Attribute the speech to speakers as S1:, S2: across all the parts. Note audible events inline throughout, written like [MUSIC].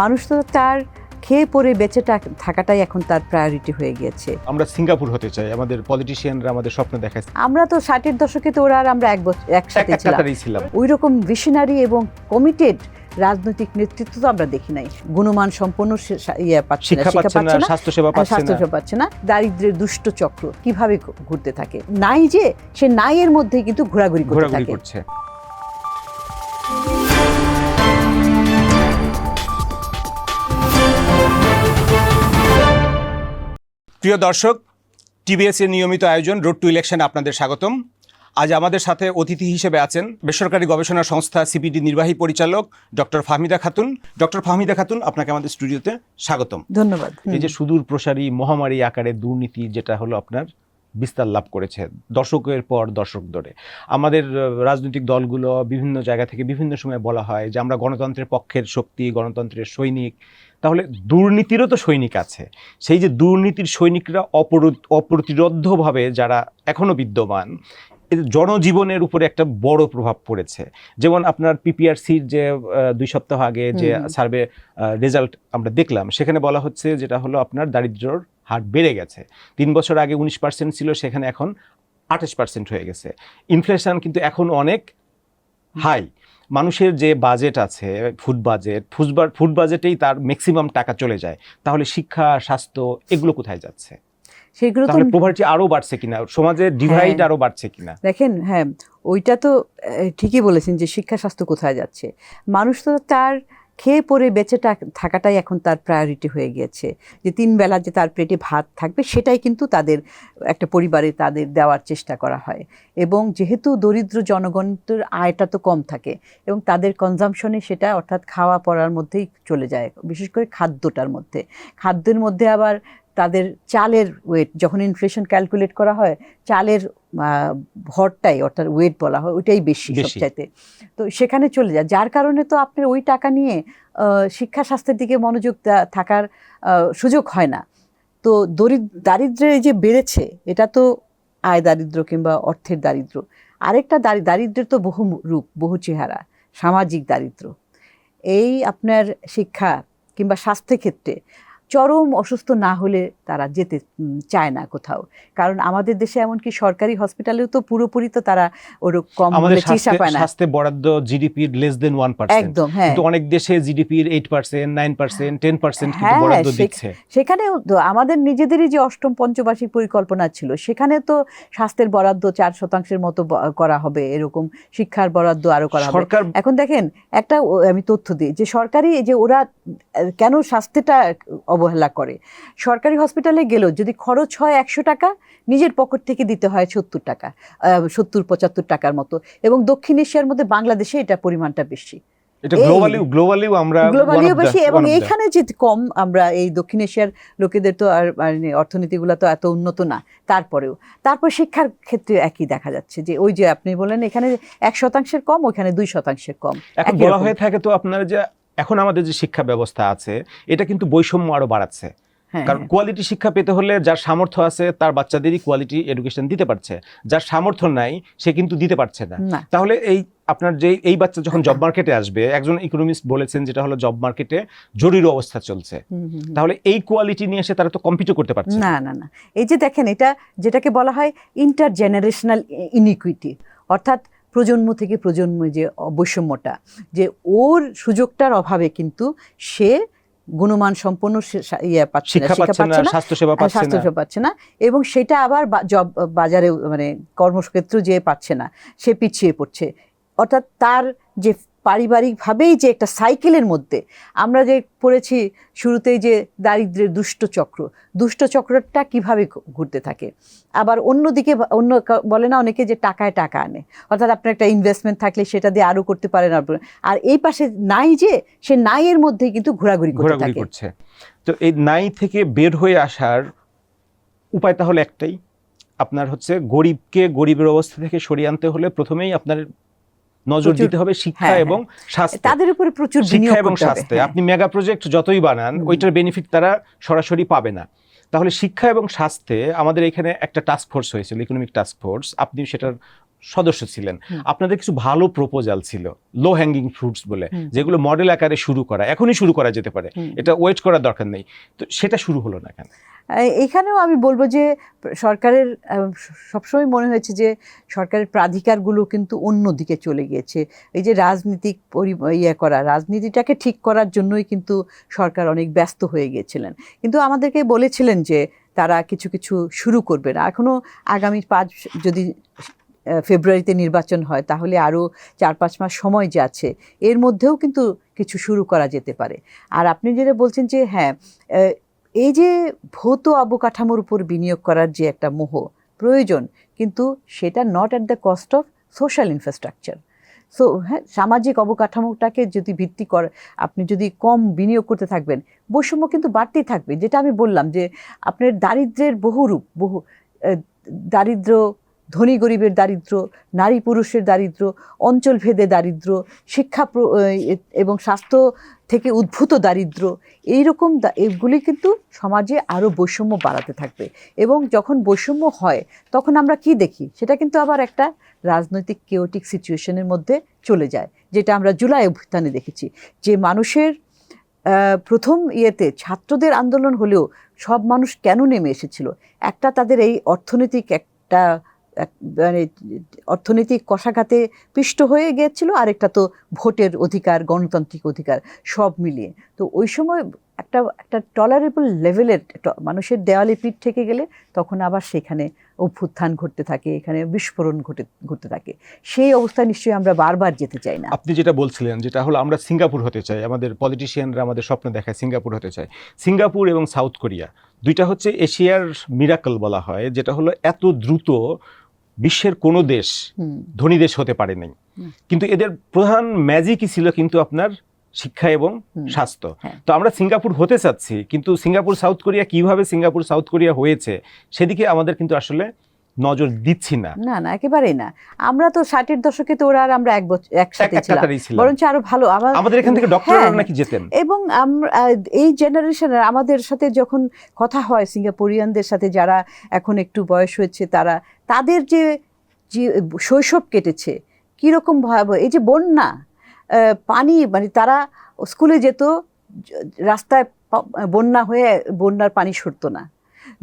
S1: মানুষ তো তার খেয়ে পরে বেঁচে থাকাটাই এখন তার প্রায়োরিটি হয়ে গিয়েছে।
S2: আমরা সিঙ্গাপুর হতে চাই আমাদের পলিটিশিয়ানরা আমাদের স্বপ্ন দেখায়
S1: আমরা তো ষাটের দশকে তো ওরা আর আমরা এক বছর একসাথে ছিলাম। ওই রকম ভিশনারি এবং কমিটেড রাজনৈতিক নেতৃত্ব তো আমরা দেখি নাই। গুণমান সম্পন্ন পাচ্ছে না
S2: শিক্ষা পাচ্ছে না স্বাস্থ্যসেবা পাচ্ছে না।
S1: স্বাস্থ্যসেবা দারিদ্র্যের দুষ্ট চক্র কীভাবে ঘুরতে থাকে? নাই যে সে নাই এর মধ্যে কিন্তু ঘোরাঘুরি করতে
S2: ঘোরাঘুরি করছে। প্রিয় দর্শক টিবিএস এর নিয়মিত আয়োজন রোড টু ইলেকশন আপনাদের স্বাগতম। আজ আমাদের সাথে অতিথি হিসেবে আছেন বেসরকারি গবেষণা সংস্থা সিপিডি নির্বাহী পরিচালক ডক্টর ফাহমিদা খাতুন। ডক্টর ফাহমিদা খাতুন আপনাকে আমাদের স্টুডিওতে স্বাগতম।
S1: ধন্যবাদ।
S2: এই যে সুদূর প্রসারী মহামারী আকারে দুর্নীতি যেটা হলো আপনার বিস্তার লাভ করেছে দশকের পর দশক ধরে। আমাদের রাজনৈতিক দলগুলো বিভিন্ন জায়গা থেকে বিভিন্ন সময় বলা হয় যে আমরা গণতন্ত্রের পক্ষের শক্তি গণতন্ত্রের সৈনিক তাহলে দুর্নীতিরও তো সৈনিক আছে। সেই যে দুর্নীতির সৈনিকরা অপরু- অপ্রতিরোধ্যভাবে যারা এখনও বিদ্যমান জনজীবনের উপরে একটা বড় প্রভাব পড়েছে। যেমন আপনার পিপিআরসির যে দুই সপ্তাহ আগে যে সার্ভে রেজাল্ট আমরা দেখলাম সেখানে বলা হচ্ছে যেটা হলো আপনার দারিদ্র্যর হার বেড়ে গেছে। তিন বছর আগে উনিশ পার্সেন্ট ছিল সেখানে এখন আঠাশ পার্সেন্ট হয়ে গেছে। ইনফ্লেশন কিন্তু এখন অনেক হাই মানুষের যে বাজেট আছে ফুড বাজেট ফুড ফুড বাজেটেই তার ম্যাক্সিমাম টাকা চলে যায়। তাহলে শিক্ষা স্বাস্থ্য এগুলো কোথায় যাচ্ছে?
S1: সেগুলো তো
S2: প্রভার্টি আরও বাড়ছে কিনা? সমাজে ডিভাইড
S1: হ্যাঁ।
S2: আরও বাড়ছে কিনা?
S1: দেখেন হ্যাঁ ওইটা তো ঠিকই বলেছেন যে শিক্ষা স্বাস্থ্য কোথায় যাচ্ছে। মানুষ তো তার খেয়ে পরে বেঁচে থাকাটাই এখন তার প্রায়োরিটি হয়ে গিয়েছে। যে তিন বেলা যে তার পেটে ভাত থাকবে, সেটাই কিন্তু তাদের, একটা পরিবারে তাদের দেওয়ার চেষ্টা করা হয়। এবং যেহেতু দরিদ্র জনগণের আয়টা তো কম থাকে, এবং তাদের কনজামশনে সেটা অর্থাৎ খাওয়া পড়ার মধ্যেই চলে যায়, বিশেষ করে খাদ্যটার মধ্যে। খাদ্যের মধ্যে আবার তাদের চালের ওয়েট যখন ইনফ্লেশন ক্যালকুলেট করা হয় চালের ভরটাই অর্থাৎ ওয়েট বলা হয় ওইটাই বেশি। সবচাইতে। তো সেখানে চলে যায়। যার কারণে তো আপনার ওই টাকা নিয়ে শিক্ষা স্বাস্থ্যের দিকে মনোযোগ থাকার সুযোগ হয় না। তো দরিদ্র দারিদ্র্য এই যে বেড়েছে এটা তো আয় দারিদ্র কিংবা অর্থের দারিদ্র। আরেকটা দারি দারিদ্র্যের তো বহু রূপ বহু চেহারা সামাজিক দারিদ্র। এই আপনার শিক্ষা কিংবা স্বাস্থ্যের ক্ষেত্রে চরম অসুস্থ না হলে তারা যেতে চায় না কোথাও। কারণ আমাদের দেশে এমনকি সরকারি হসপিটালেও তো পুরোপুরি তো তারা ওরকম কম
S2: আমাদের
S1: চিকিৎসা পায় না।
S2: স্বাস্থ্যে বরাদ্দ জিডিপির লেস দেন ওয়ান পার্সেন্ট
S1: একদম হ্যাঁ।
S2: কিন্তু অনেক দেশে জিডিপির eight percent nine percent ten percent কিন্তু
S1: হ্যাঁ,
S2: বরাদ্দ দিচ্ছে।
S1: সেখানেও তো আমাদের নিজেদেরই যে অষ্টম পঞ্চবার্ষিক পরিকল্পনা ছিল সেখানে তো স্বাস্থ্যের বরাদ্দ চার শতাংশের মতো করা হবে এরকম শিক্ষার বরাদ্দ আরও করা হবে। এখন দেখেন একটা আমি তথ্য দিই যে সরকারি যে ওরা কেন স্বাস্থ্যটা অবহেলা করে। সরকারি হসপিটালে গেলেও যদি খরচ হয় একশো টাকা নিজের পকেট থেকে দিতে হয় সত্তর টাকা সত্তর পঁচাত্তর টাকার মতো। এবং দক্ষিণ এশিয়ার মধ্যে বাংলাদেশে এটা পরিমাণটা বেশি।
S2: এটা গ্লোবালি গ্লোবালিও আমরা
S1: গ্লোবালিও
S2: one of the-
S1: বেশি এবং এইখানে যে কম আমরা এই দক্ষিণ এশিয়ার লোকেদের তো আর মানে অর্থনীতিগুলো তো এত উন্নত না তারপরেও। তারপর শিক্ষার ক্ষেত্রে একই দেখা যাচ্ছে যে ওই যে আপনি বলেন এখানে এক শতাংশের কম ওখানে দুই শতাংশের কম।
S2: এখন বলা হয়ে থাকে তো আপনার যে এখন আমাদের যে শিক্ষা ব্যবস্থা আছে এটা কিন্তু বৈষম্য আরও বাড়াচ্ছে।
S1: হ্যাঁ
S2: কারণ কোয়ালিটি শিক্ষা পেতে হলে যার সামর্থ্য আছে তার বাচ্চাদেরই কোয়ালিটি এডুকেশন দিতে পারছে। যার সামর্থ্য নাই সে কিন্তু দিতে পারছে না। তাহলে এই আপনার যে এই বাচ্চা যখন জব মার্কেটে আসবে একজন ইকোনমিস্ট বলেছেন যেটা হলো জব মার্কেটে জরুরি অবস্থা চলছে। তাহলে এই কোয়ালিটি নিয়ে এসে তারা তো কম্পিটও করতে পারছে না।
S1: না না এই যে দেখেন এটা যেটাকে বলা হয় ইন্টার জেনারেশনাল ইনিকুইটি অর্থাৎ প্রজন্ম থেকে প্রজন্ম যে বৈষম্যটা যে ওর সুযোগটার অভাবে কিন্তু সে গুণমান সম্পন্ন ইয়ে পাচ্ছে না
S2: শিক্ষা পাচ্ছে না স্বাস্থ্যসেবা পাচ্ছে না।
S1: এবং সেটা আবার জব বাজারে মানে কর্মক্ষেত্র যে পাচ্ছে না সে পিছিয়ে পড়ছে। অর্থাৎ তার যে পারিবারিকভাবেই যে একটা সাইকেলের মধ্যে আমরা যে পড়েছি শুরুতেই যে দারিদ্র্যের দুষ্ট চক্র দুষ্ট চক্রটা কীভাবে ঘুরতে থাকে? আবার অন্যদিকে অন্য বলে না অনেকে যে টাকায় টাকা আনে অর্থাৎ আপনার একটা ইনভেস্টমেন্ট থাকলে সেটা দিয়ে আরও করতে পারেন। আর এই পাশে নাই যে সে নাইয়ের মধ্যে কিন্তু ঘোরাঘুরি
S2: ঘোরাঘুরি করছে। তো এই নাই থেকে বের হয়ে আসার উপায় তাহলে একটাই আপনার হচ্ছে গরিবকে গরিবের অবস্থা থেকে সরিয়ে আনতে হলে প্রথমেই আপনার নজর দিতে হবে শিক্ষা
S1: হ্যাঁ,
S2: এবং স্বাস্থ্য।
S1: তাদের উপরে প্রচুর
S2: শিক্ষা এবং স্বাস্থ্য।
S1: হ্যাঁ।
S2: আপনি মেগা প্রজেক্ট যতই বানান ওইটার বেনিফিট তারা সরাসরি পাবে না। তাহলে শিক্ষা এবং স্বাস্থ্যে আমাদের এখানে একটা টাস্ক ফোর্স হয়েছিল ইকোনমিক টাস্ক ফোর্স আপনি সেটার সদস্য ছিলেন। আপনাদের কিছু ভালো প্রপোজাল ছিল লো হ্যাঙ্গিং ফ্রুটস বলে যেগুলো মডেল আকারে শুরু করা এখনই শুরু করা যেতে পারে। এটা ওয়েট করার দরকার নেই। তো সেটা শুরু হলো না কেন?
S1: এখানেও আমি বলব যে সরকারের সবসময় মনে হয়েছে যে সরকারের প্রাধিকারগুলো কিন্তু অন্য দিকে চলে গিয়েছে। এই যে রাজনীতিক পরি- ইয়ে করা রাজনীতিটাকে ঠিক করার জন্যই কিন্তু সরকার অনেক ব্যস্ত হয়ে গিয়েছিলেন। কিন্তু আমাদেরকে বলেছিলেন যে তারা কিছু কিছু শুরু করবে না। এখনও আগামী পাঁচ যদি ফেব্রুয়ারিতে নির্বাচন হয়, তাহলে আরও চার পাঁচ মাস সময় যে আছে, এর মধ্যেও কিন্তু কিছু শুরু করা যেতে পারে। আর আপনি যেটা বলছেন যে হ্যাঁ এই যে ভৌত অবকাঠামোর উপর বিনিয়োগ করার যে একটা মোহ, প্রয়োজন, কিন্তু সেটা not at the cost of social infrastructure so হ্যাঁ সামাজিক অবকাঠামোটাকে যদি ভিত্তি কর, আপনি যদি কম বিনিয়োগ করতে থাকবেন, বৈষম্য কিন্তু বাড়তেই থাকবে। যেটা আমি বললাম যে, আপনার দারিদ্র্যের বহুরূপ, বহু দারিদ্র ধনী গরিবের দারিদ্র, নারী পুরুষের দারিদ্র অঞ্চলভেদে দারিদ্র, শিক্ষা এবং স্বাস্থ্য থেকে উদ্ভূত দারিদ্র, এইরকম এগুলি কিন্তু সমাজে আরও বৈষম্য বাড়াতে থাকবে। এবং যখন বৈষম্য হয়, তখন আমরা কি দেখি? সেটা কিন্তু আবার একটা রাজনৈতিক কেওটিক সিচুয়েশনের মধ্যে চলে যায়, যেটা আমরা জুলাই অভ্যুত্থানে দেখেছি। যে মানুষের প্রথম ইয়েতে ছাত্রদের আন্দোলন হলেও সব মানুষ কেন নেমে এসেছিল? একটা তাদের এই অর্থনৈতিক একটা এক- মানে অর্থনৈতিক কষাঘাতে পিষ্ট হয়ে গিয়েছিল। আরেকটা তো ভোটের অধিকার, গণতান্ত্রিক অধিকার, সব মিলিয়ে। তো ওই সময় একটা একটা টলারেবল লেভেলের মানুষের দেওয়ালে পিঠ থেকে গেলে তখন আবার সেখানে অভ্যুত্থান ঘটতে থাকে, এখানে বিস্ফোরণ ঘটে, ঘটতে থাকে। সেই অবস্থায় নিশ্চয়ই আমরা বারবার যেতে চাই না।
S2: আপনি যেটা বলছিলেন, যেটা হলো আমরা সিঙ্গাপুর হতে চাই, আমাদের পলিটিশিয়ানরা আমাদের স্বপ্ন দেখায় সিঙ্গাপুর হতে চাই। সিঙ্গাপুর এবং সাউথ কোরিয়া, দুইটা হচ্ছে এশিয়ার মিরাকল বলা হয়, যেটা হলো এত দ্রুত বিশ্বের কোনো দেশ ধনী দেশ হতে পারে নাই। কিন্তু এদের প্রধান ম্যাজিকই ছিল কিন্তু আপনার শিক্ষা এবং স্বাস্থ্য।
S1: হ্যাঁ।
S2: তো আমরা সিঙ্গাপুর হতে চাচ্ছি কিন্তু সিঙ্গাপুর সাউথ কোরিয়া কীভাবে সিঙ্গাপুর সাউথ কোরিয়া হয়েছে সেদিকে আমাদের কিন্তু আসলে নজর দিচ্ছি না।
S1: না না একেবারেই না। আমরা তো ষাটের দশকে তো ওরা আর আমরা এক বছর একসাথে ছিলাম। বরঞ্চ আরও ভালো।
S2: আমাদের এখান থেকে ডক্টর
S1: হ্যাঁ,
S2: নাকি যেতেন।
S1: এবং আমরা এই জেনারেশনের আমাদের সাথে যখন কথা হয় সিঙ্গাপুরিয়ানদের সাথে যারা এখন একটু বয়স হয়েছে তারা তাদের যে শৈশব কেটেছে কীরকম ভয়াবহ এই যে বন্যা পানি মানে তারা স্কুলে যেত রাস্তায় বন্যা হয়ে বন্যার পানি সরতো না।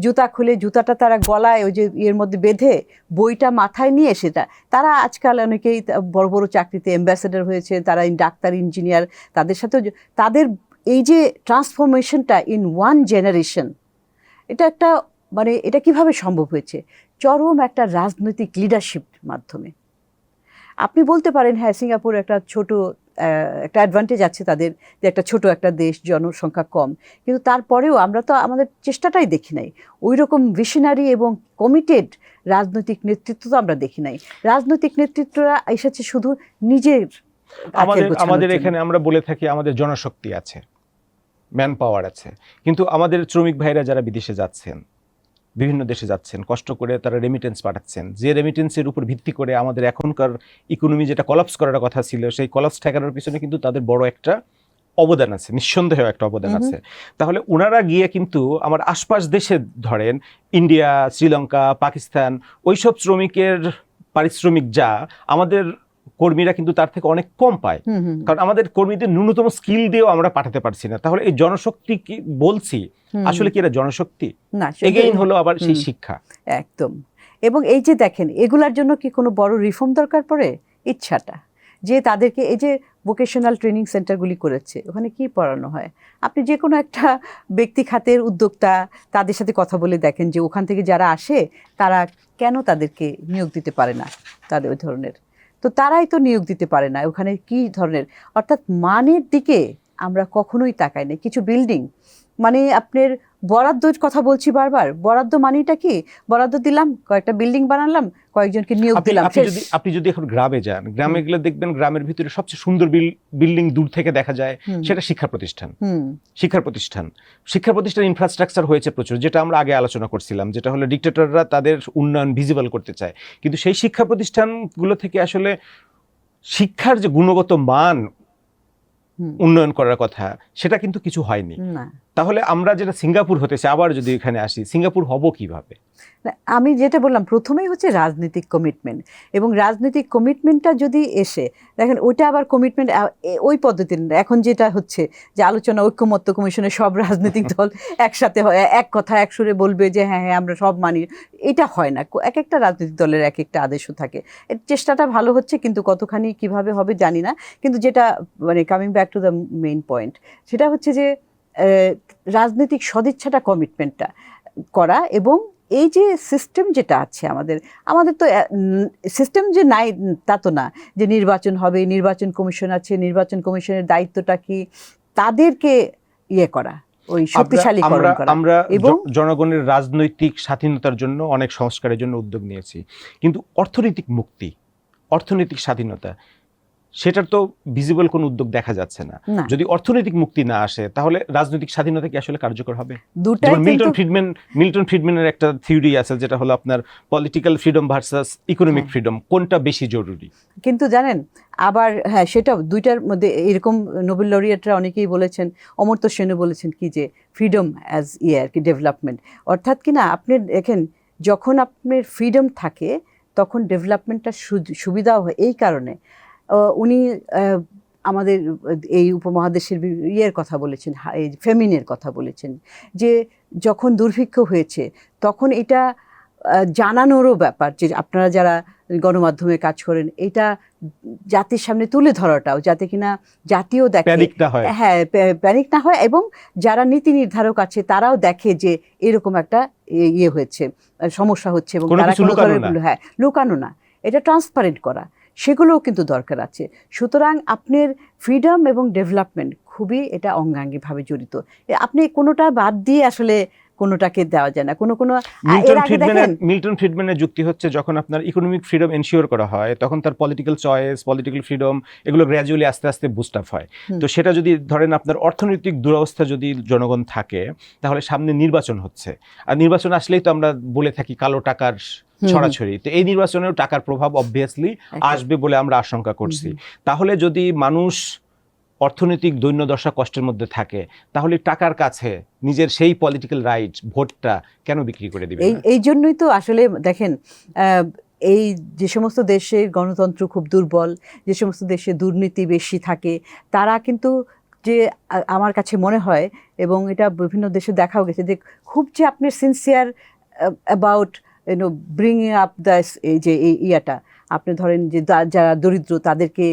S1: জুতা খুলে জুতাটা তারা গলায় ওই যে ইয়ের মধ্যে বেঁধে বইটা মাথায় নিয়ে সেটা, তারা আজকাল অনেকেই বড় বড় চাকরিতে অ্যাম্বাসেডার হয়েছে, তারা ডাক্তার ইঞ্জিনিয়ার তাদের সাথেও যে- তাদের এই যে ট্রান্সফরমেশনটা ইন ওয়ান জেনারেশন এটা একটা মানে এটা কীভাবে সম্ভব হয়েছে? চরম একটা রাজনৈতিক লিডারশিপ মাধ্যমে। আপনি বলতে পারেন হ্যাঁ সিঙ্গাপুর একটা ছোট একটা অ্যাডভান্টেজ আছে তাদের যে একটা ছোট একটা দেশ জনসংখ্যা কম। কিন্তু তারপরেও আমরা তো আমাদের চেষ্টাটাই দেখি নাই। ওই রকম ভিশনারি এবং কমিটেড রাজনৈতিক নেতৃত্ব তো আমরা দেখি নাই। রাজনৈতিক নেতৃত্বরা এসেছে শুধু নিজের
S2: আমাদের আমাদের এখানে আমরা বলে থাকি আমাদের জনশক্তি আছে ম্যান পাওয়ার আছে। কিন্তু আমাদের শ্রমিক ভাইরা যারা বিদেশে যাচ্ছেন বিভিন্ন দেশে যাচ্ছেন কষ্ট করে তারা রেমিটেন্স পাঠাচ্ছেন যে রেমিটেন্সের উপর ভিত্তি করে আমাদের এখনকার ইকোনমি যেটা কলাপস করার কথা ছিল সেই কলাপস ঠেকানোর পিছনে কিন্তু তাদের বড় একটা অবদান আছে নিঃসন্দেহে একটা অবদান। আছে তাহলে ওনারা গিয়ে কিন্তু আমার আশপাশ দেশে ধরেন ইন্ডিয়া শ্রীলঙ্কা পাকিস্তান ওইসব শ্রমিকের পারিশ্রমিক যা আমাদের কর্মীরা কিন্তু তার থেকে অনেক কম পায়। কারণ আমাদের কর্মীদের ন্যূনতম স্কিল দিয়েও আমরা পাঠাতে পারছি না। তাহলে এই জনশক্তি কি বলছি? আসলে কি এটা জনশক্তি? এগেইন হলো আবার সেই শিক্ষা।
S1: একদম। এবং এই যে দেখেন এগুলার জন্য কি কোনো বড় রিফর্ম দরকার পড়ে? ইচ্ছাটা। যে তাদেরকে এই যে ভোকেশনাল ট্রেনিং সেন্টারগুলি করেছে ওখানে কি পড়ানো হয়? আপনি যে কোনো একটা ব্যক্তি খাতের উদ্যোক্তা তাদের সাথে কথা বলে দেখেন যে ওখান থেকে যারা আসে তারা কেন তাদেরকে নিয়োগ দিতে পারে না? তাদের ওই ধরনের। তো তারাই তো নিয়োগ দিতে পারে না। ওখানে কি ধরনের? অর্থাৎ মানের দিকে আমরা কখনোই তাকাই না কিছু বিল্ডিং মানে আপনার বরাদ্দর কথা বলছি বারবার। বরাদ্দ মানিটা কি? বরাদ্দ দিলাম কয়েকটা বিল্ডিং বানালাম কয়েকজনকে নিয়োগ দিলাম
S2: আপনি যদি আপনি যদি এখন গ্রামে যান গ্রামে গেলে দেখবেন গ্রামের ভিতরে সবচেয়ে সুন্দর বিল্ডিং দূর থেকে দেখা যায় সেটা শিক্ষা প্রতিষ্ঠান। শিক্ষা প্রতিষ্ঠান। শিক্ষা প্রতিষ্ঠান ইনফ্রাস্ট্রাকচার হয়েছে প্রচুর যেটা আমরা আগে আলোচনা করছিলাম যেটা হলো ডিক্টেটররা তাদের উন্নয়ন ভিজিবল করতে চায়। কিন্তু সেই শিক্ষা প্রতিষ্ঠানগুলো থেকে আসলে শিক্ষার যে গুণগত মান উন্নয়ন করার কথা সেটা কিন্তু কিছু হয়নি। তাহলে আমরা যেটা সিঙ্গাপুর হতে চাই আবার যদি এখানে আসি সিঙ্গাপুর হব কীভাবে?
S1: আমি যেটা বললাম প্রথমেই হচ্ছে রাজনৈতিক কমিটমেন্ট এবং রাজনৈতিক কমিটমেন্টটা যদি এসে দেখেন ওইটা আবার কমিটমেন্ট ওই পদ্ধতির এখন যেটা হচ্ছে যে আলোচনা ঐক্যমত্য কমিশনে সব রাজনৈতিক দল [LAUGHS] একসাথে হয় এক কথা এক সুরে বলবে যে হ্যাঁ হ্যাঁ আমরা সব মানি। এটা হয় না। এক একটা রাজনৈতিক দলের এক একটা আদেশও থাকে। এর চেষ্টাটা ভালো হচ্ছে কিন্তু কতখানি কীভাবে হবে জানি না। কিন্তু যেটা মানে coming back to the main point সেটা হচ্ছে যে রাজনৈতিক সদিচ্ছাটা কমিটমেন্টটা করা এবং এই যে সিস্টেম যেটা আছে আমাদের আমাদের তো সিস্টেম যে নাই তা তো না যে নির্বাচন হবে নির্বাচন কমিশন আছে নির্বাচন কমিশনের দায়িত্বটা কি তাদেরকে ইয়ে করা ওই
S2: আমরা
S1: করা
S2: আমরা
S1: এবং-
S2: জনগণের রাজনৈতিক স্বাধীনতার জন্য অনেক সংস্কারের জন্য উদ্যোগ নিয়েছি। কিন্তু অর্থনৈতিক মুক্তি অর্থনৈতিক স্বাধীনতা সেটার তো ভিজিবল কোনো উদ্যোগ দেখা যাচ্ছে না। যদি অর্থনৈতিক মুক্তি না আসে তাহলে রাজনৈতিক স্বাধীনতা কি আসলে কার্যকর হবে? মিল্টন ফ্রিডম্যান মিল্টন ফ্রিডম্যানের একটা থিওরি আছে যেটা হলো আপনার political freedom versus economic. Freedom কোনটা বেশি জরুরি?
S1: কিন্তু জানেন আবার হ্যাঁ সেটা দুইটার মধ্যে এরকম নোবেল লরিয়েটরা অনেকেই বলেছেন অমর্ত্য সেনও বলেছেন কি যে ফ্রিডম অ্যাজ ইয়ে আর কি ডেভেলপমেন্ট অর্থাৎ কি না আপনি দেখেন যখন আপনার ফ্রিডম থাকে তখন ডেভেলপমেন্টটা সুবিধাও হয় এই কারণে। উনি আমাদের এই উপমহাদেশের ইয়ের কথা বলেছেন ফেমিনের কথা বলেছেন যে যখন দুর্ভিক্ষ হয়েছে তখন এটা জানানোরও ব্যাপার যে আপনারা যারা গণমাধ্যমে কাজ করেন এটা জাতির সামনে তুলে ধরাটাও যাতে কিনা জাতীয় দেখে
S2: হ্যাঁ।
S1: প্যানিক না হয় এবং যারা নীতি নির্ধারক আছে তারাও দেখে যে এরকম একটা ইয়ে হয়েছে সমস্যা হচ্ছে এবং তারা। হ্যাঁ লুকানো না। এটা ট্রান্সপারেন্ট করা। সেগুলোও কিন্তু দরকার আছে। সুতরাং আপনার ফ্রিডম এবং ডেভেলপমেন্ট খুবই এটা অঙ্গাঙ্গিভাবে জড়িত। আপনি কোনোটা বাদ দিয়ে আসলে কোনোটাকে দেওয়া যায় না। কোনো কোনো
S2: মিল্টন ফ্রিডম্যানের যুক্তি হচ্ছে যখন আপনার ইকোনমিক ফ্রিডম এনশিওর করা হয় তখন তার পলিটিক্যাল চয়েস পলিটিক্যাল ফ্রিডম এগুলো গ্র্যাজুয়ালি আস্তে আস্তে বুস্ট আপ হয়। তো সেটা যদি ধরেন আপনার অর্থনৈতিক দুরবস্থা যদি জনগণ থাকে তাহলে সামনে নির্বাচন হচ্ছে। আর নির্বাচন আসলেই তো আমরা বলে থাকি কালো টাকার। ছড়াছড়ি। তো এই নির্বাচনেও টাকার প্রভাব অবভিয়াসলি আসবে বলে আমরা আশঙ্কা করছি। তাহলে যদি মানুষ অর্থনৈতিক দৈন্যদশা কষ্টের মধ্যে থাকে তাহলে টাকার কাছে নিজের সেই পলিটিক্যাল রাইট ভোটটা কেন বিক্রি করে দিবে
S1: এই জন্যই তো আসলে দেখেন এই যে সমস্ত দেশে গণতন্ত্র খুব দুর্বল যে সমস্ত দেশে দুর্নীতি বেশি থাকে তারা কিন্তু যে আমার কাছে মনে হয় এবং এটা বিভিন্ন দেশে দেখাও গেছে যে খুব যে আপনি sincere about you know bring up the এই যে, এই ইয়াটা, আপনি ধরেন যে যারা দরিদ্র, তাদেরকে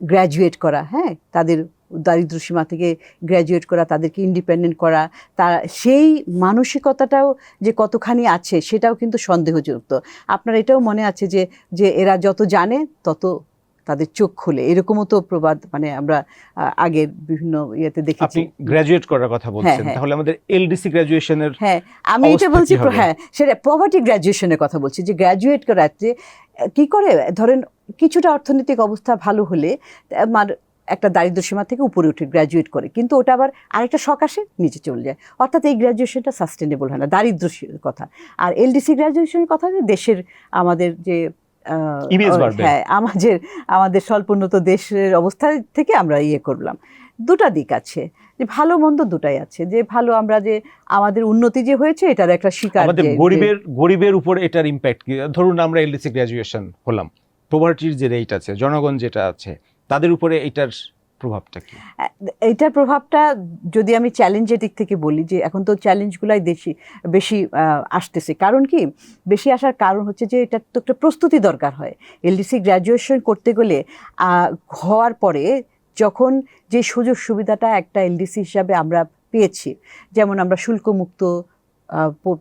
S1: গ্র্যাজুয়েট করা হ্যাঁ? তাদের দারিদ্র সীমা থেকে গ্র্যাজুয়েট করা, তাদেরকে ইন্ডিপেন্ডেন্ট করা তারা সেই মানসিকতাটাও যে কতখানি আছে, সেটাও কিন্তু সন্দেহযুক্ত। আপনার এটাও মনে আছে যে যে এরা যত জানে, তত তাদের চোখ খুলে এরকমও তো প্রবাদ মানে আমরা আগে বিভিন্ন ইয়েতে
S2: আপনি
S1: দেখেছি
S2: গ্র্যাজুয়েট করার কথা বলছেন
S1: হ্যাঁ।
S2: তাহলে আমাদের এলডিসি গ্র্যাজুয়েশনের
S1: হ্যাঁ আমি এটা বলছি হ্যাঁ সেটা পভার্টি গ্র্যাজুয়েশনের কথা বলছি যে গ্র্যাজুয়েট করাতে কি করে ধরেন কিছুটা অর্থনৈতিক অবস্থা ভালো হলে আমার একটা দারিদ্র সীমা থেকে উপরে উঠে গ্র্যাজুয়েট করে কিন্তু ওটা আবার আরেকটা শখ আসে নিচে চলে যায় অর্থাৎ এই গ্র্যাজুয়েশনটা সাস্টেনেবল হয় না দারিদ্র কথা আর এলডিসি গ্র্যাজুয়েশনের কথা যে দেশের আমাদের যে। হ্যাঁ আমাদের আমাদের স্বল্পোন্নত দেশের অবস্থা থেকে আমরা ইয়ে করলাম। দুটা দিক আছে যে ভালো মন্দ দুটাই আছে। যে ভালো আমরা যে আমাদের উন্নতি যে হয়েছে এটার একটা শিকার
S2: আমাদের গরিবের গরিবের উপর এটার ইম্প্যাক্ট কি? ধরুন আমরা এলডিসি গ্র্যাজুয়েশন হলাম। প্রভার্টির যে রেট আছে জনগণ যেটা আছে তাদের উপরে এটার প্রভাবটা কি?
S1: এইটার প্রভাবটা যদি আমি চ্যালেঞ্জের দিক থেকে বলি যে এখন তো চ্যালেঞ্জগুলাই বেশি বেশি আসতেছে। কারণ কি? বেশি আসার কারণ হচ্ছে যে এটার তো একটা প্রস্তুতি দরকার হয়। এলডিসি গ্র্যাজুয়েশন করতে গেলে হওয়ার পরে যখন যে সুযোগ সুবিধাটা একটা এলডিসি হিসাবে আমরা পেয়েছি, যেমন আমরা শুল্কমুক্ত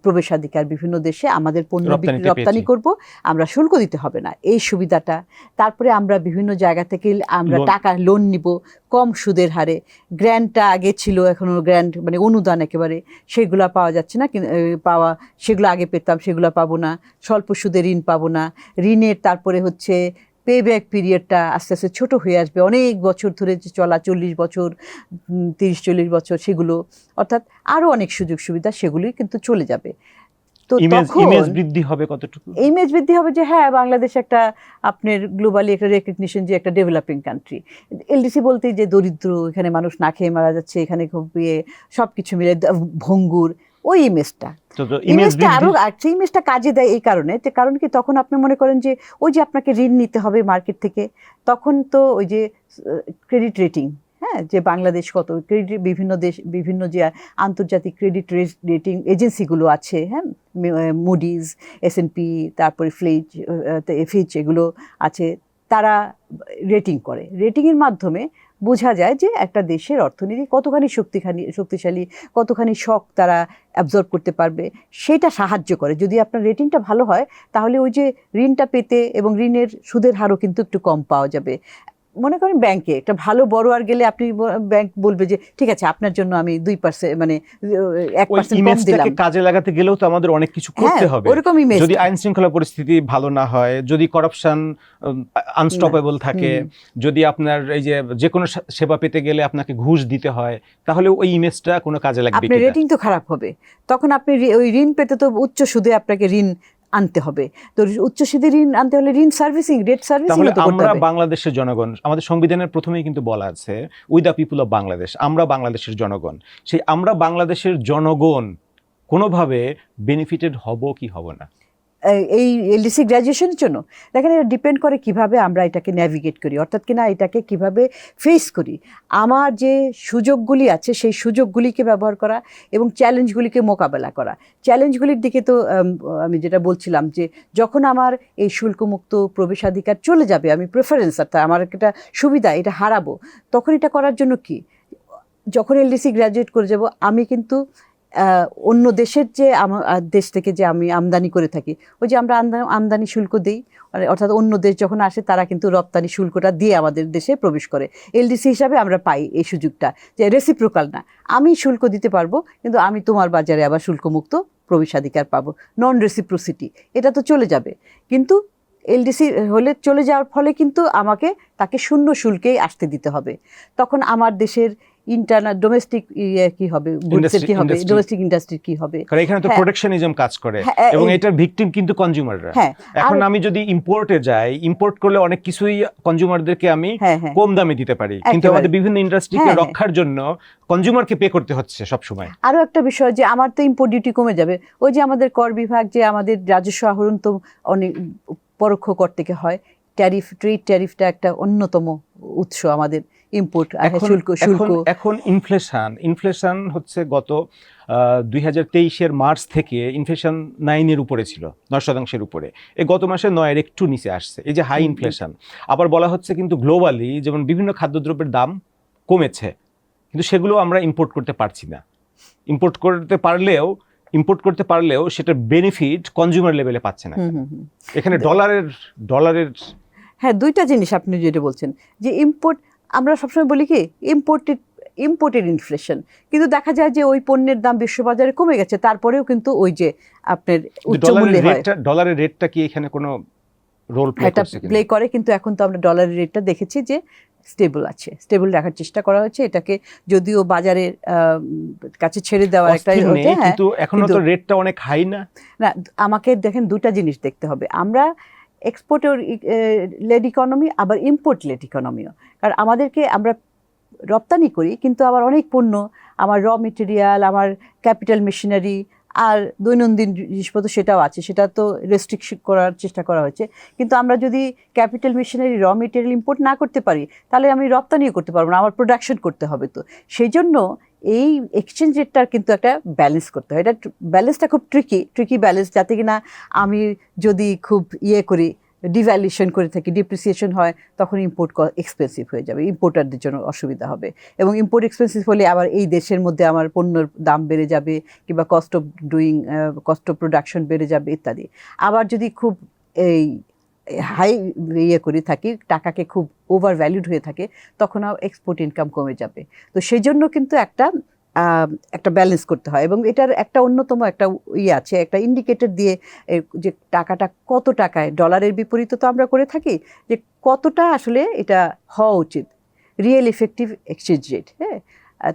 S1: প্রবেশাধিকার বিভিন্ন দেশে আমাদের পণ্য বিক্রি রপ্তানি। করব আমরা শুল্ক দিতে হবে না এই সুবিধাটা। তারপরে আমরা বিভিন্ন জায়গা থেকে আমরা টাকা লোন নিব কম সুদের হারে। গ্র্যান্টটা আগে ছিল এখনও গ্র্যান্ট মানে অনুদান একেবারে সেগুলো পাওয়া যাচ্ছে না পাওয়া সেগুলো আগে পেতাম সেগুলো পাবো না। স্বল্প সুদে ঋণ পাবো না। ঋণের তারপরে হচ্ছে পে ব্যাক পিরিয়ডটা আস্তে আস্তে ছোট হয়ে আসবে। অনেক বছর ধরে যে চলা চল্লিশ বছর তিরিশ চল্লিশ বছর সেগুলো অর্থাৎ আরও অনেক সুযোগ সুবিধা সেগুলোই কিন্তু চলে যাবে। তো
S2: ইমেজ বৃদ্ধি হবে কতটুকু?
S1: ইমেজ বৃদ্ধি হবে যে হ্যাঁ বাংলাদেশ একটা আপনার গ্লোবালি একটা রেকগনিশন যে একটা ডেভেলপিং কান্ট্রি এলডিসি বলতেই যে দরিদ্র এখানে মানুষ না খেয়ে মারা যাচ্ছে এখানে খুব ইয়ে সব কিছু মিলে ভঙ্গুর ওই ইমেজটা ইমেজটা আরও আচ্ছা ইমেজটা কাজে দেয় এই কারণে যে কারণ কি তখন আপনি মনে করেন যে ওই যে আপনাকে ঋণ নিতে হবে মার্কেট থেকে তখন তো ওই যে ক্রেডিট রেটিং হ্যাঁ যে বাংলাদেশ কত ক্রেডিট বিভিন্ন দেশ বিভিন্ন যে আন্তর্জাতিক ক্রেডিট রেটিং এজেন্সিগুলো আছে হ্যাঁ মুডিজ এস এন পি তারপরে ফ্লেজ ফিচ এগুলো আছে তারা রেটিং করে। রেটিংয়ের মাধ্যমে বোঝা যায় যে একটা দেশের অর্থনীতি কতখানি শক্তিখানি, শক্তিশালী, কতখানি শখ তারা অ্যাবজর্ব করতে পারবে, সেটা সাহায্য করে। যদি আপনার রেটিংটা ভালো হয়, তাহলে ওই যে ঋণটা পেতে এবং ঋণের সুদের হারও কিন্তু একটু কম পাওয়া যাবে। মনে করেন ব্যাংকে একটা ভালো বড় আর গেলে আপনি ব্যাংক বলবে যে ঠিক আছে আপনার জন্য আমি দুই পার্সেন্ট মানে এক পার্সেন্ট কম দিলাম।
S2: কাজে লাগাতে গেলেও তো আমাদের অনেক কিছু করতে
S1: হ্যাঁ
S2: হবে।
S1: ওরকম ইমেজ
S2: যদি আইন শৃঙ্খলা পরিস্থিতি ভালো না হয় যদি করাপশন আনস্টপেবল থাকে যদি আপনার এই যে যে কোনো সেবা পেতে গেলে আপনাকে ঘুষ দিতে হয় তাহলে ওই ইমেজটা কোনো কাজে লাগবে
S1: আপনার রেটিং তো খারাপ হবে। তখন আপনি ওই ঋণ পেতে তো উচ্চ সুদে আপনাকে ঋণ আনতে হবে। তো উচ্চ সুদে ঋণ আনতে হলে ঋণ সার্ভিসিং রেট সার্ভিসিং
S2: তাহলে আমরা বাংলাদেশের জনগণ আমাদের সংবিধানের প্রথমেই কিন্তু বলা আছে we the people of Bangladesh আমরা বাংলাদেশের জনগণ। সেই আমরা বাংলাদেশের জনগণ কোনোভাবে বেনিফিটেড হব কি হব না।
S1: এই- এলডিসি গ্র্যাজুয়েশনের জন্য, দেখেন এটা ডিপেন্ড করে কীভাবে আমরা এটাকে ন্যাভিগেট করি, অর্থাৎ কিনা এটাকে কীভাবে ফেস করি। আমার যে সুযোগগুলি আছে, সেই সুযোগগুলিকে ব্যবহার করা এবং চ্যালেঞ্জগুলিকে মোকাবেলা করা। চ্যালেঞ্জগুলির দিকে তো আমি যেটা বলছিলাম যে, যখন আমার এই শুল্কমুক্ত প্রবেশাধিকার চলে যাবে, আমি প্রেফারেন্স অর্থাৎ আমার একটা সুবিধা, এটা হারাবো, তখন এটা করার জন্য কি? যখন এলডিসি গ্র্যাজুয়েট করে যাব, আমি কিন্তু অন্য দেশের যে দেশ থেকে যে আমি আমদানি করে থাকি, ওই যে আমরা আমদানি শুল্ক দিই মানে অর্থাৎ অন্য দেশ যখন আসে, তারা কিন্তু রপ্তানি শুল্কটা দিয়ে আমাদের দেশে প্রবেশ করে। এলডিসি হিসাবে আমরা পাই এই সুযোগটা, যে রেসিপ্রোকাল না। আমি শুল্ক দিতে পারব, কিন্তু আমি তোমার বাজারে আবার শুল্কমুক্ত প্রবেশাধিকার পাবো। নন রেসিপ্রোসিটি এটা তো চলে যাবে। কিন্তু এলডিসি হলে চলে যাওয়ার ফলে কিন্তু আমাকে তাকে শূন্য শুল্কেই আসতে দিতে হবে। তখন আমার দেশের ইন্টারনাল ডোমেস্টিক ইয়ে কি হবে? গুডসের কি হবে? ডোমেস্টিক ইন্ডাস্ট্রি কি হবে?
S2: কারণ এখানে তো
S1: হ্যাঁ।
S2: প্রোটেকশনিজম কাজ করে
S1: হ্যাঁ,
S2: এবং এটার ভিকটিম কিন্তু কনজিউমাররা
S1: হ্যাঁ
S2: এখন আমি যদি ইম্পোর্টে যাই ইম্পোর্ট করলে অনেক কিছুই কনজিউমারদেরকে আমি
S1: হ্যাঁ হ্যাঁ।
S2: কম দামে দিতে পারি। কিন্তু আমাদের বিভিন্ন ইন্ডাস্ট্রিকে
S1: হ্যাঁ, হ্যাঁ।
S2: রক্ষার জন্য কনজিউমারকে পে করতে হচ্ছে সব সময়
S1: আরও একটা বিষয় যে আমার তো ইম্পোর্ট ডিউটি কমে যাবে। ওই যে আমাদের কর বিভাগ যে আমাদের রাজস্ব আহরণ তো অনেক পরোক্ষ কর থেকে হয়। ট্যারিফ ট্রেড ট্যারিফটা একটা অন্যতম উৎস আমাদের। ইম্পোর্ট শুল্ক শুল্ক।
S2: এখন ইনফ্লেশন ইনফ্লেশন হচ্ছে গত দুই হাজার তেইশের মার্চ থেকে ইনফ্লেশন নাইনের উপরে ছিল নয় শতাংশের উপরে। এই গত মাসে নয়ের একটু নিচে আসছে এই যে হাই। ইনফ্লেশন আবার বলা হচ্ছে কিন্তু গ্লোবালি যেমন বিভিন্ন খাদ্যদ্রব্যের দাম কমেছে কিন্তু সেগুলো আমরা ইম্পোর্ট করতে পারছি না। ইম্পোর্ট করতে পারলেও ইম্পোর্ট করতে পারলেও সেটার বেনিফিট কনজিউমার লেভেলে পাচ্ছে না। এখানে ডলারের ডলারের
S1: হ্যাঁ দুইটা জিনিস আপনি যেটা বলছেন যে ইম্পোর্ট আমরা সবসময় বলি কি ইম্পোর্টেড ইম্পোর্টেড ইনফ্লেশন কিন্তু দেখা যায় যে ওই পণ্যের দাম বিশ্ববাজারে কমে গেছে তারপরেও কিন্তু ওই যে আপনার উচ্চ
S2: ডলারের
S1: মূল্যে হয়।
S2: রেটটা ডলারের রেটটা কি এখানে কোনো রোল প্লে
S1: এটা প্লে করে কিন্তু এখন তো আমরা ডলারের রেটটা দেখেছি যে স্টেবল আছে। স্টেবল রাখার চেষ্টা করা হয়েছে এটাকে যদিও বাজারের কাছে ছেড়ে দেওয়ার একটা হ্যাঁ
S2: কিন্তু এখনও তো রেটটা অনেক হাই না।
S1: না আমাকে দেখেন দুটা জিনিস দেখতে হবে। আমরা এক্সপোর্ট লেড ইকোনমি আবার ইম্পোর্ট লেড ইকোনমিও কারণ আমাদেরকে আমরা রপ্তানি করি, কিন্তু আবার অনেক পণ্য, আমার র মেটেরিয়াল আমার ক্যাপিটাল মেশিনারি আর দৈনন্দিন জিনিসপত্র সেটাও আছে, সেটা তো রেস্ট্রিকশন করার চেষ্টা করা হয়েছে। কিন্তু আমরা যদি capital machinery raw material import না করতে পারি, তাহলে আমি রপ্তানিও করতে পারব না, আমার প্রোডাকশন করতে হবে তো। সেই জন্য এই এক্সচেঞ্জ রেটটার কিন্তু একটা ব্যালেন্স করতে হয়। এটা ব্যালেন্সটা খুব ট্রিকি ট্রিকি ব্যালেন্স যাতে কিনা আমি যদি খুব ইয়ে করি ডিভ্যালুয়েশন করে থাকি ডিপ্রিসিয়েশন হয়, তখন ইম্পোর্ট এক্সপেন্সিভ হয়ে যাবে। ইম্পোর্টারদের জন্য অসুবিধা হবে। এবং ইম্পোর্ট এক্সপেন্সিভ হলে আবার এই দেশের মধ্যে আমার পণ্যের দাম বেড়ে যাবে কিংবা cost of doing cost of production বেড়ে যাবে ইত্যাদি। আবার যদি খুব এই হাই ইয়ে করে থাকি, টাকাকে খুব ওভার ভ্যালুড হয়ে থাকে, তখন আর এক্সপোর্ট ইনকাম কমে যাবে। তো সেই জন্য কিন্তু একটা একটা ব্যালেন্স করতে হয় এবং এটার একটা অন্যতম একটা ইয়ে আছে, একটা ইন্ডিকেটর দিয়ে যে টাকাটা কত টাকায় ডলারের বিপরীতে তো আমরা করে থাকি, যে কতটা আসলে এটা হওয়া উচিত রিয়েল এফেক্টিভ এক্সচেঞ্জ রেট হ্যাঁ?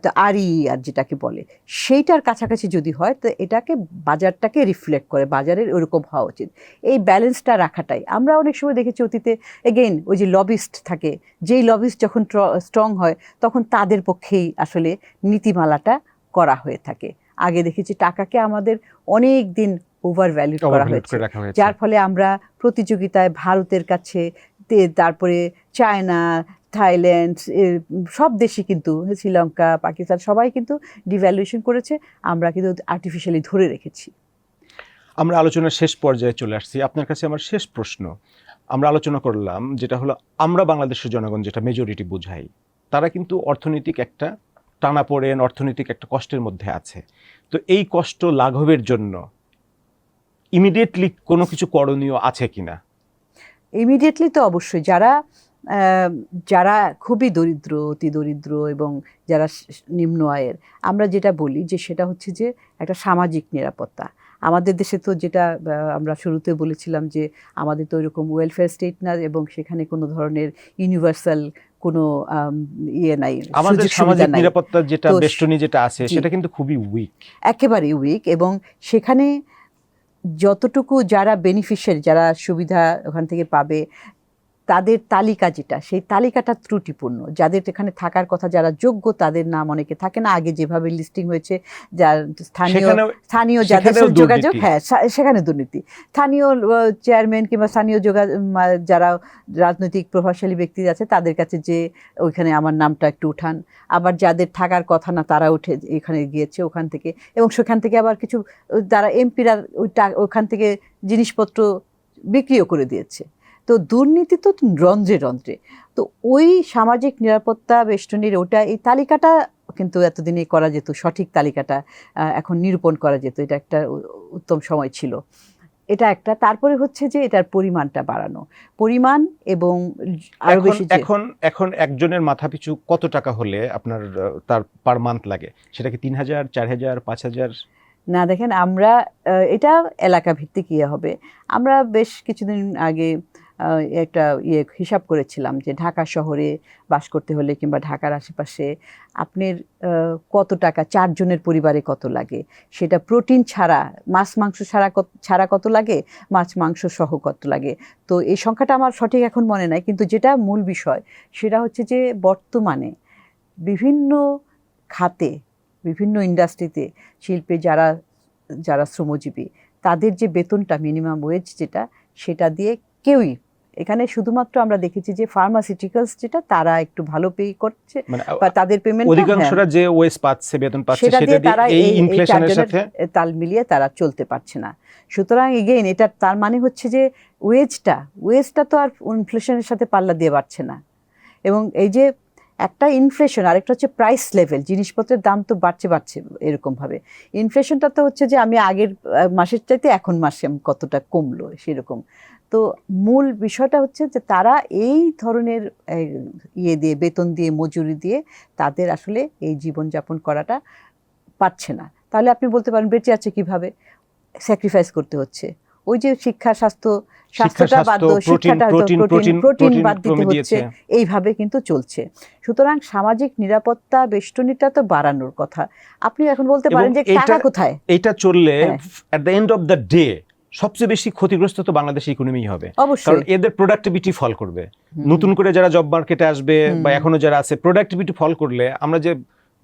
S1: তো আর আর যেটাকে বলে সেইটার কাছাকাছি যদি হয় তো এটাকে বাজারটাকে রিফ্লেক্ট করে বাজারের ওরকম হওয়া উচিত। এই ব্যালেন্সটা রাখাটাই। আমরা অনেক সময় দেখেছি অতীতে এগেইন ওই যে লবিস্ট থাকে যেই লবিস্ট যখন স্ট্রং হয় তখন তাদের পক্ষেই আসলে নীতিমালাটা করা হয়ে থাকে। আগে দেখেছি টাকাকে আমাদের অনেক দিন ওভার ভ্যালিড করা হয়েছে। যার ফলে আমরা প্রতিযোগিতায় ভারতের কাছে তারপরে চায়না থাইল্যান্ড সব দেশই কিন্তু শ্রীলঙ্কা পাকিস্তান সবাই কিন্তু ডিভ্যালুয়েশন করেছে আমরা কিন্তু আর্টিফিশিয়ালি ধরে রেখেছি।
S2: আমরা আলোচনার শেষ পর্যায়ে চলে আসছি। আপনার কাছে আমার শেষ প্রশ্ন। আমরা আলোচনা করলাম যেটা হলো আমরা বাংলাদেশের জনগণ যেটা মেজরিটি বুঝাই তারা কিন্তু অর্থনৈতিক একটা টানাপোড়েন অর্থনৈতিক একটা কষ্টের মধ্যে আছে। তো এই কষ্ট লাঘবের জন্য ইমিডিয়েটলি কোনো কিছু করণীয় আছে কিনা?
S1: ইমিডিয়েটলি তো অবশ্যই যারা যারা খুবই দরিদ্র অতি দরিদ্র এবং যারা নিম্ন আয়ের আমরা যেটা বলি যে সেটা হচ্ছে যে একটা সামাজিক নিরাপত্তা। আমাদের দেশে তো যেটা আমরা শুরুতে বলেছিলাম যে আমাদের তো এরকম ওয়েলফেয়ার স্টেট না এবং সেখানে কোনো ধরনের ইউনিভার্সাল কোনো ইয়ে নাই
S2: আমাদের সামাজিক নিরাপত্তা যেটা বেষ্টনী যেটা আছে সেটা কিন্তু খুবই উইক
S1: একেবারেই উইক এবং সেখানে যতটুকু যারা বেনিফিশিয়ারি যারা সুবিধা ওখান থেকে পাবে তাদের তালিকা যেটা সেই তালিকাটা ত্রুটিপূর্ণ। যাদের এখানে থাকার কথা যারা যোগ্য তাদের নাম অনেকে থাকে না। আগে যেভাবে লিস্টিং হয়েছে যার স্থানীয় স্থানীয় যাদের যোগাযোগ হ্যাঁ সেখানে দুর্নীতি। স্থানীয় চেয়ারম্যান কিংবা স্থানীয় যোগা যারা রাজনৈতিক প্রভাবশালী ব্যক্তি আছে তাদের কাছে যে ওইখানে আমার নামটা একটু উঠান। আবার যাদের থাকার কথা না তারা উঠে এখানে গিয়েছে ওখান থেকে। এবং সেখান থেকে আবার কিছু যারা এমপিরা ওই ওখান থেকে জিনিসপত্র বিক্রিও করে দিয়েছে। তো দুর্নীতি তো রন্ধ্রে রন্ধ্রে। তো ওই সামাজিক নিরাপত্তা বেষ্টনীর ওটা এই তালিকাটা কিন্তু এতদিনে করা যেত সঠিক তালিকাটা এখন নিরূপণ করা যেত এটা একটা উত্তম সময় ছিল। এটা একটা তারপরে হচ্ছে যে এটার পরিমাণটা বাড়ানো। পরিমাণ এবং
S2: আরও
S1: বেশি
S2: এখন এখন একজনের মাথা পিছু কত টাকা হলে আপনার তার পার মান্থ লাগে? সেটা কি তিন হাজার চার হাজার পাঁচ হাজার
S1: না দেখেন আমরা এটা এলাকা ভিত্তিক ইয়ে হবে। আমরা বেশ কিছুদিন আগে একটা ইয়ে হিসাব করেছিলাম যে ঢাকা শহরে বাস করতে হলে কিংবা ঢাকার আশেপাশে আপনার কত টাকা চারজনের পরিবারে কত লাগে? সেটা প্রোটিন ছাড়া, মাছ, মাংস ছাড়া কত ছাড়া কত লাগে? মাছ, মাংস সহ কত লাগে? তো এই সংখ্যাটা আমার সঠিক এখন মনে নাই, কিন্তু যেটা মূল বিষয় সেটা হচ্ছে যে বর্তমানে বিভিন্ন খাতে, বিভিন্ন ইন্ডাস্ট্রিতে শিল্পে যারা যারা শ্রমজীবী, তাদের যে বেতনটা, মিনিমাম ওয়েজ যেটা, সেটা দিয়ে কেউই এখানে শুধুমাত্র আমরা দেখেছি যে ফার্মাসিউটিক্যালস যেটা তারা একটু ভালো পে করছে
S2: মানে
S1: বা তাদের পেমেন্ট
S2: অধিকাংশরা যে ওয়েস পাচ্ছে বেতন পাচ্ছে
S1: সেটা দিয়ে তারা
S2: এই ইনফ্লেশনের সাথে
S1: তাল মিলিয়ে তারা চলতে পারছে না। সুতরাং এগেইন এটা তার মানে হচ্ছে যে ওয়েজটা ওয়েজটা তো আর ইনফ্লেশনের সাথে পাল্লা দিয়ে বাড়ছে না। এবং এই যে একটা ইনফ্লেশন আরেকটা হচ্ছে প্রাইস লেভেল জিনিসপত্রের দাম তো বাড়ছে বাড়ছে এরকমভাবে। ইনফ্লেশনটা তো হচ্ছে যে আমি আগের মাসের চাইতে এখন মাসে কতটা কমলো সেরকম। তো মূল বিষয়টা হচ্ছে যে তারা এই ধরনের ইয়ে দিয়ে বেতন দিয়ে মজুরি দিয়ে তাদের আসলে এই জীবনযাপন করাটা পারছে না। তাহলে আপনি বলতে পারেন বেঁচে আছে কীভাবে? স্যাক্রিফাইস করতে হচ্ছে। ওই যে শিক্ষা স্বাস্থ্য স্বাস্থ্যটা বাদ শিক্ষাটা
S2: প্রোটিন
S1: বাদ দিতে হচ্ছে। এইভাবে কিন্তু চলছে। সুতরাং সামাজিক নিরাপত্তা বেষ্টনীটা তো বাড়ানোর কথা। আপনি এখন বলতে পারেন যে টাকা কোথায়?
S2: এটা চললে। At the end of the day সবচেয়ে বেশি ক্ষতিগ্রস্ত তো বাংলাদেশ ইকোনমি হবে। কারণ এদের প্রোডাক্টিভিটি ফল করবে। নতুন করে যারা জব মার্কেটে আসবে বা এখনও যারা আছে প্রোডাক্টিভিটি ফল করলে আমরা যে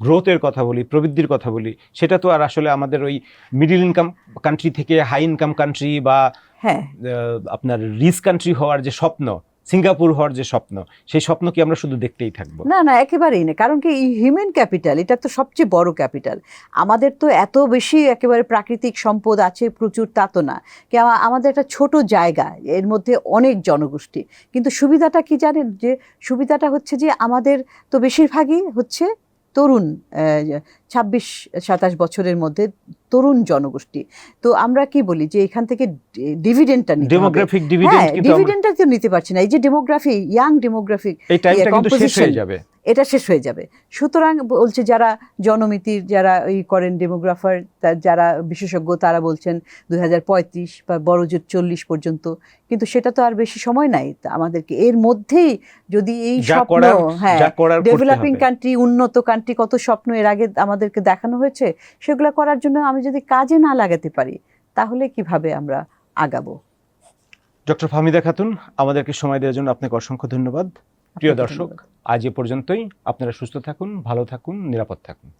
S2: গ্রোথের কথা বলি প্রবৃদ্ধির কথা বলি সেটা তো আর আসলে আমাদের ওই মিডিল ইনকাম কান্ট্রি থেকে হাই ইনকাম কান্ট্রি বা
S1: হ্যাঁ।
S2: আপনার রিচ কান্ট্রি হওয়ার যে স্বপ্ন সিঙ্গাপুর হওয়ার যে স্বপ্ন, সেই স্বপ্ন কি আমরা শুধু দেখতেই থাকব?
S1: না না, একেবারেই না। কারণ কি, এই হিউম্যান ক্যাপিটাল, এটা তো সবচেয়ে বড় ক্যাপিটাল। আমাদের তো এত বেশি একেবারে প্রাকৃতিক সম্পদ আছে প্রচুর, তা তো না। কি আমাদের একটা ছোট জায়গা, এর মধ্যে অনেক জনগোষ্ঠী। কিন্তু সুবিধাটা কি জানেন? যে সুবিধাটা হচ্ছে যে আমাদের তো বেশিরভাগই হচ্ছে তরুণ ছাব্বিশ সাতাশ বছরের মধ্যে তরুণ জনগোষ্ঠী। তো আমরা কি বলি যে এখান থেকে ডিভিডেন্টটা নিতে
S2: ডেমোগ্রাফিক ডিভিডেন্ড
S1: ডিভিডেন্টটা তো নিতে পারছি না। এই যে ডেমোগ্রাফি ইয়াং ডেমোগ্রাফিক
S2: এই টাইমটা কিন্তু শেষ হয়ে যাবে।
S1: এটা শেষ হয়ে যাবে। সুতরাং বলছে যারা জনমিতির যারা এই করেন ডেমোগ্রাফার যারা বিশেষজ্ঞ তারা বলছেন দুই হাজার পঁয়ত্রিশ বা বড় জোর চল্লিশ পর্যন্ত। কিন্তু সেটা তো আর বেশি সময় নাই। তা আমাদেরকে এর মধ্যেই যদি এই স্বপ্ন হ্যাঁ
S2: যা করার করতে
S1: ডেভেলপিং কান্ট্রি উন্নত কান্ট্রি কত স্বপ্ন এর আগে আমাদেরকে দেখানো হয়েছে সেগুলো করার জন্য আমি যদি কাজে না লাগাতে পারি তাহলে কীভাবে আমরা আগাবো?
S2: ডক্টর ফাহমিদা খাতুন আমাদেরকে সময় দেওয়ার জন্য আপনাকে অসংখ্য ধন্যবাদ। প্রিয় দর্শক আজ এ পর্যন্তই। আপনারা সুস্থ থাকুন ভালো থাকুন নিরাপদ থাকুন।